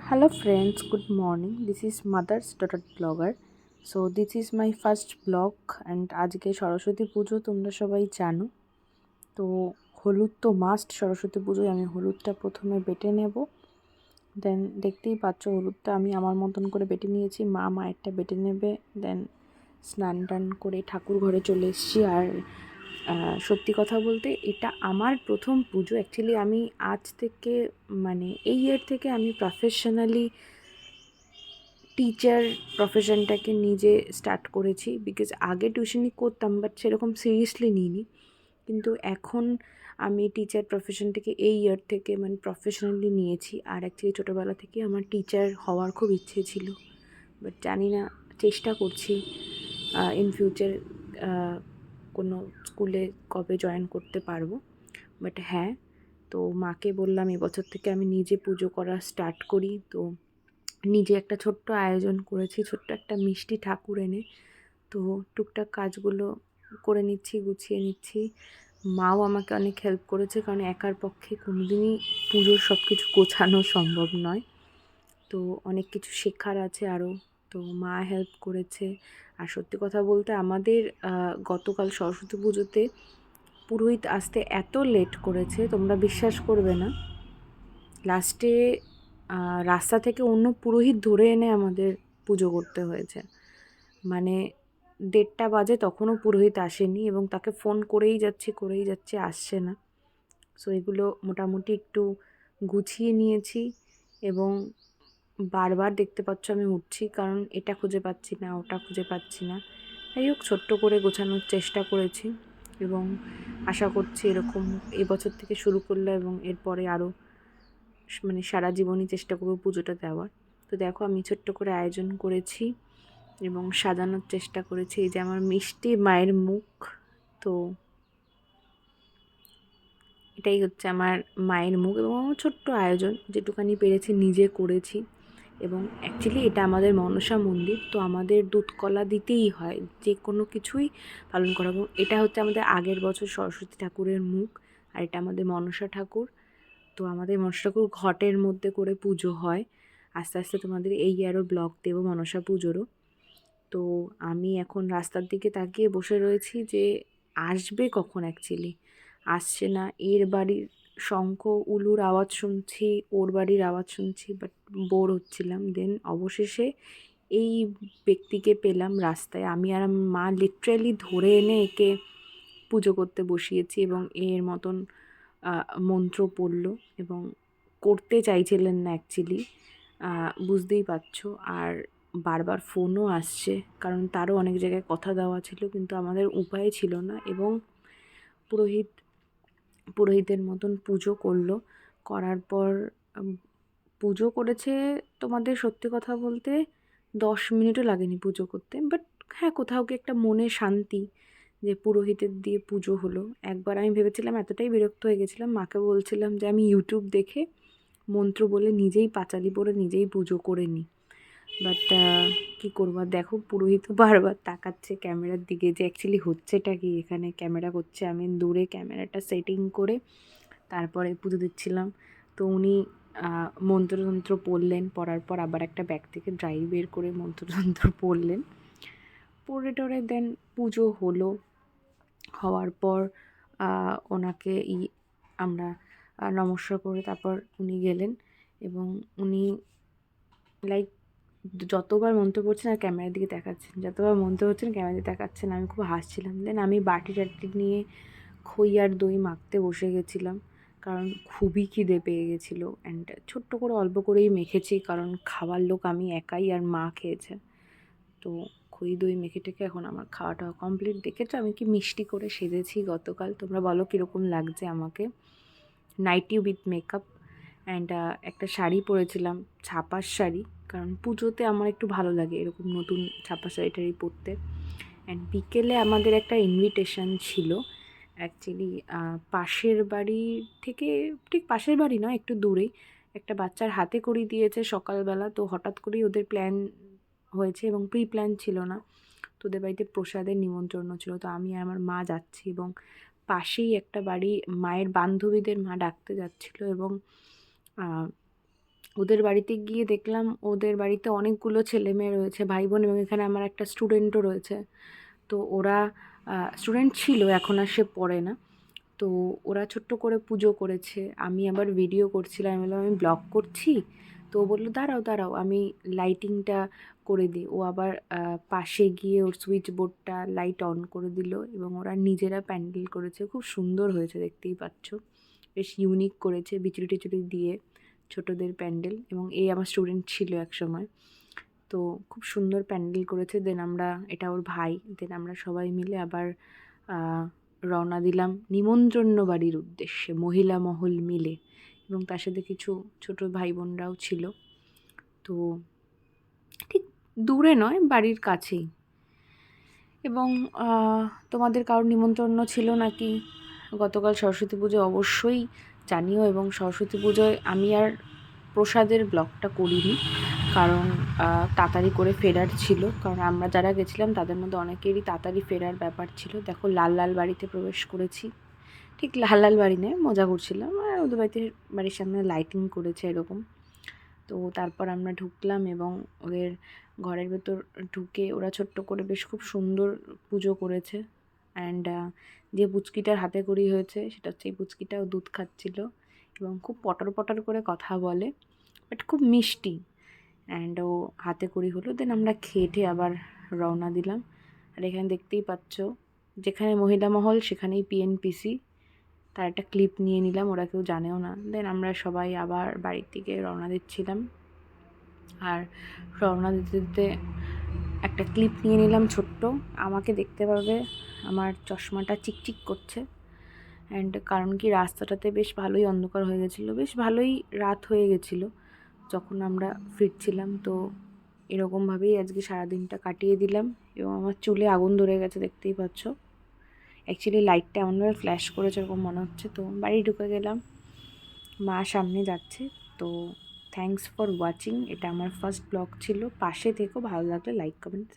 hello friends, good morning. This is mother's daughter blogger. So, this is my first blog and আজকে সরস্বতী পুজো, তোমরা সবাই জানো। তো, হলুদ তো মাস্ট সরস্বতী পুজোয় আমি হলুদটা প্রথমে বেটে নেব। দেন দেখতেই পাচ্ছ হলুদটা আমি আমার মতন করে বেটে নিয়েছি। মা মায়েরটা বেটে নেবে। দেন স্নান টান করে ঠাকুর ঘরে চলে এসেছি। আর সত্যি কথা বলতে এটা আমার প্রথম পুজো। অ্যাকচুয়ালি আমি আজ থেকে মানে এই ইয়ার থেকে আমি প্রফেশনালি টিচার প্রফেশনটাকে নিজে স্টার্ট করেছি বিকজ আগে টিউশনি করতাম বাট সেরকম সিরিয়াসলি নিইনি। কিন্তু এখন আমি টিচার প্রফেশনটাকে এই ইয়ার থেকে মানে প্রফেশনালি নিয়েছি। আর অ্যাকচুয়ালি ছোটোবেলা থেকে আমার টিচার হওয়ার খুব ইচ্ছে ছিল। বাট জানি না, চেষ্টা করছি ইন ফিউচার কোনো স্কুলে কবে জয়েন করতে পারব। বাট হ্যাঁ তো মাকে বললাম এবছর থেকে আমি নিজে পুজো করা স্টার্ট করি। তো নিজে একটা ছোট্ট আয়োজন করেছি, ছোট্ট একটা মিষ্টি ঠাকুর এনে। তো টুকটাক কাজগুলো করে নিচ্ছি, গুছিয়ে নিচ্ছি। মাও আমাকে অনেক হেল্প করেছে কারণ একার পক্ষে কোনোদিনই পুজোর সব কিছু গোছানো সম্ভব নয়। তো অনেক কিছু শেখার আছে আরও। তো মা হেল্প করেছে। আর সত্যি কথা বলতে আমাদের গতকাল সরস্বতী পুজোতে পুরোহিত আসতে এত লেট করেছে, তোমরা বিশ্বাস করবে না। লাস্টে রাস্তা থেকে অন্য পুরোহিত ধরে এনে আমাদের পুজো করতে হয়েছে। মানে দেড়টা বাজে তখনও পুরোহিত আসেনি এবং তাকে ফোন করেই যাচ্ছি, করেই যাচ্ছে, আসছে না। সো এগুলো মোটামুটি একটু গুছিয়ে নিয়েছি এবং বারবার দেখতে পাচ্ছ আমি উঠছি, কারণ এটা খুঁজে পাচ্ছি না, ওটা খুঁজে পাচ্ছি না। যাই হোক, ছোট্ট করে গোছানোর চেষ্টা করেছি এবং আশা করছি এরকম এবছর থেকে শুরু করলে এবং এরপরে আরও মানে সারা জীবনই চেষ্টা করব পুজোটা দেওয়ার। তো দেখো, আমি ছোট্ট করে আয়োজন করেছি এবং সাজানোর চেষ্টা করেছি। এই যে আমার মিষ্টি মায়ের মুখ, তো এটাই হচ্ছে আমার মায়ের মুখ এবং আমার ছোট্ট আয়োজন। যেটুকানি পেরেছি নিজে করেছি। এবং অ্যাকচুয়ালি এটা আমাদের মনসা মন্দির, তো আমাদের দুধকলা দিতেই হয়, যে কোনো কিছুই পালন করা এটা হচ্ছে আমাদের আগের বছর সরস্বতী ঠাকুরের মুখ, আর এটা আমাদের মনসা ঠাকুর। তো আমাদের মনসা ঠাকুর ঘটের মধ্যে করে পুজো হয়। আস্তে আস্তে তোমাদের এই ইয়ারও ব্লগ দেবো, মনসা পুজোরও। তো আমি এখন রাস্তার দিকে তাকিয়ে বসে রয়েছি যে আসবে কখন অ্যাকচুয়ালি আসছে না, এর বাড়ির শঙ্খ, উলুর আওয়াজ শুনছি, ওর বাড়ির আওয়াজ শুনছি বাট বোর হচ্ছিলাম। দেন অবশেষে এই ব্যক্তিকে পেলাম রাস্তায়। আমি আর মা লিটারালি ধরে এনে একে পুজো করতে বসিয়েছি এবং এর মতন মন্ত্র পড়ল এবং করতে চাইছিলেন না অ্যাকচুয়ালি বুঝতেই পারছ। আর বারবার ফোনও আসছে, কারণ তারও অনেক জায়গায় কথা দেওয়া ছিল, কিন্তু আমাদের উপায় ছিল না এবং পুরোহিত পুরোহিতের মতন পুজো করল। করার পর পুজো করেছে তোমাদের সত্যি কথা বলতে দশ মিনিটও লাগেনি পুজো করতে। বাট হ্যাঁ কোথাও কি একটা মনে শান্তি যে পুরোহিতের দিয়ে পুজো হলো। একবার আমি ভেবেছিলাম এতটাই বিরক্ত হয়ে গেছিলাম। মাকে বলছিলাম যে, আমি ইউটিউব দেখে মন্ত্র বলে নিজেই পাঁচালি পরে নিজেই পুজো করে নিই। বাট কী করব? দেখো, পুরোহিত বারবার তাকাচ্ছে ক্যামেরার দিকে যে অ্যাকচুয়ালি হচ্ছেটা কি? এখানে ক্যামেরা করছে আমি দূরে ক্যামেরাটা সেটিং করে তারপরে পুজো দিচ্ছিলাম। তো উনি মন্ত্রতন্ত্র পড়লেন, পড়ার পর আবার একটা ব্যাগ থেকে ড্রাই বের করে মন্ত্রতন্ত্র পড়লেন। পড়ে টরে দেন পুজো হলো। হওয়ার পর ওনাকে ই, আমরা নমস্কার করে তারপর উনি গেলেন এবং উনি লাইক যতবার মন্ত্র পড়ছেন আর ক্যামেরার দিকে দেখাচ্ছেন যতবার মন্ত্র পড়ছেন ক্যামেরা দিকে দেখাচ্ছেন আমি খুব হাসছিলাম। দেন আমি বাটি টাটি নিয়ে খই আর দই মাখতে বসে গেছিলাম, কারণ খুবই খিদে পেয়ে গেছিল। অ্যান্ড ছোট্ট করে অল্প করেই মেখেছি, কারণ খাবার লোক আমি একাই আর মা খেয়েছে। তো খই, দই, মেখে টেখে এখন আমার খাওয়াটা কমপ্লিট দেখেছ আমি কি মিষ্টি করে সেজেছি গতকাল? তোমরা বলো কীরকম লাগছে আমাকে। নাইটি উইথ মেকআপ অ্যান্ড একটা শাড়ি পরেছিলাম, ছাপার শাড়ি, কারণ পুজোতে আমার একটু ভালো লাগে এরকম নতুন ছাপা শাড়ি টাড়ি পরতে। অ্যান্ড বিকেলে আমাদের একটা ইনভিটেশন ছিল অ্যাকচুয়ালি পাশের বাড়ি থেকে, ঠিক পাশের বাড়ি নয়, একটু দূরেই, একটা বাচ্চার হাতে করি দিয়েছে সকালবেলা, তো হঠাৎ করেই ওদের প্ল্যান হয়েছে এবং প্রি প্ল্যান ছিল না। তো ওদের বাড়িতে প্রসাদের নিমন্ত্রণ ছিল, তো আমি আর আমার মা যাচ্ছি এবং পাশেই একটা বাড়ি, মায়ের বান্ধবীদের মা ডাকতে যাচ্ছিল এবং ওদের বাড়িতে গিয়ে দেখলাম ওদের বাড়িতে অনেকগুলো ছেলে মেয়ে রয়েছে ভাই বোন এবং এখানে আমার একটা স্টুডেন্টও রয়েছে। তো ওরা স্টুডেন্ট ছিল, এখন আর সে পড়ে না। তো ওরা ছোট্ট করে পুজো করেছে। আমি আবার ভিডিও করছিলাম, আমি বললাম, আমি ব্লগ করছি? তো ও বলল, দাঁড়াও দাঁড়াও, আমি লাইটিংটা করে দিই। ও আবার পাশে গিয়ে ওর সুইচ বোর্ডটা লাইট অন করে দিল এবং ওরা নিজেরা প্যান্ডেল করেছে। খুব সুন্দর হয়েছে, দেখতেই পাচ্ছ। বেশ ইউনিক করেছে বিচুরি টিচুরি দিয়ে। ছোটদের প্যান্ডেল এবং এই আমার স্টুডেন্ট ছিল এক সময় তো খুব সুন্দর প্যান্ডেল করেছে। দেন আমরা, এটা ওর ভাই। দেন আমরা সবাই মিলে আবার রওনা দিলাম নিমন্ত্রণ বাড়ির উদ্দেশ্যে, মহিলা মহল মিলে। এবং তার সাথে কিছু ছোট ভাই বোনরাও ছিল। তো ঠিক দূরে নয়, বাড়ির কাছেই। এবং তোমাদের কারোর নিমন্ত্রণ ছিল নাকি? গতকাল সরস্বতী পুজো অবশ্যই জানিও এবং সরস্বতী পুজোয় আমি আর প্রসাদের ব্লগটা করিনি, কারণ তাড়াতাড়ি করে ফেরার ছিল। কারণ আমরা যারা গেছিলাম, তাদের মধ্যে অনেকেরই তাড়াতাড়ি ফেরার ব্যাপার ছিল। দেখো, লাল লাল বাড়িতে প্রবেশ করেছি। ঠিক লাল লাল বাড়ি নয়, মজা করছিলাম। আর ওদের বাড়িতে বাড়ির সামনে লাইটিং করেছে এরকম। তো তারপর আমরা ঢুকলাম এবং ওদের ঘরের ভেতর ঢুকে ওরা ছোট্ট করে বেশ খুব সুন্দর পুজো করেছে। অ্যান্ড যে পুচকিটার হাতে করি হয়েছে, সেটা হচ্ছে এই পুচকিটাও দুধ খাচ্ছিল এবং খুব পটর পটর করে কথা বলে বাট খুব মিষ্টি। অ্যান্ড ও হাতে করি হলো দেন আমরা খেটে আবার রওনা দিলাম। আর এখানে দেখতেই পাচ্ছ, যেখানে মহিলা মহল, সেখানেই পিএনপিসি তার একটা ক্লিপ নিয়ে নিলাম, ওরা কেউ জানেও না। দেন আমরা সবাই আবার বাড়ির দিকে রওনা দিচ্ছিলাম। আর রওনা দিতে দিতে একটা ক্লিপ নিয়ে নিলাম ছোট্ট। আমাকে দেখতে পাবে, আমার চশমাটা চিকচিক করছে। অ্যান্ড কারণ কি, রাস্তাটাতে বেশ ভালোই অন্ধকার হয়ে গেছিল। বেশ ভালোই রাত হয়ে গেছিল যখন আমরা ফিরছিলাম। তো এরকমভাবেই আজকে সারাদিনটা কাটিয়ে দিলাম এবং আমার চুলে আগুন ধরে গেছে, দেখতেই পাচ্ছ। অ্যাকচুয়ালি লাইটটা এমনভাবে ফ্ল্যাশ করেছে, এরকম মনে হচ্ছে। তো বাড়ি ঢুকে গেলাম, মা সামনে যাচ্ছে। তো থ্যাঙ্কস ফর ওয়াচিং এটা আমার ফার্স্ট ব্লগ ছিল। পাশে থেকেও ভালো লাগলে লাইক কমেন্ট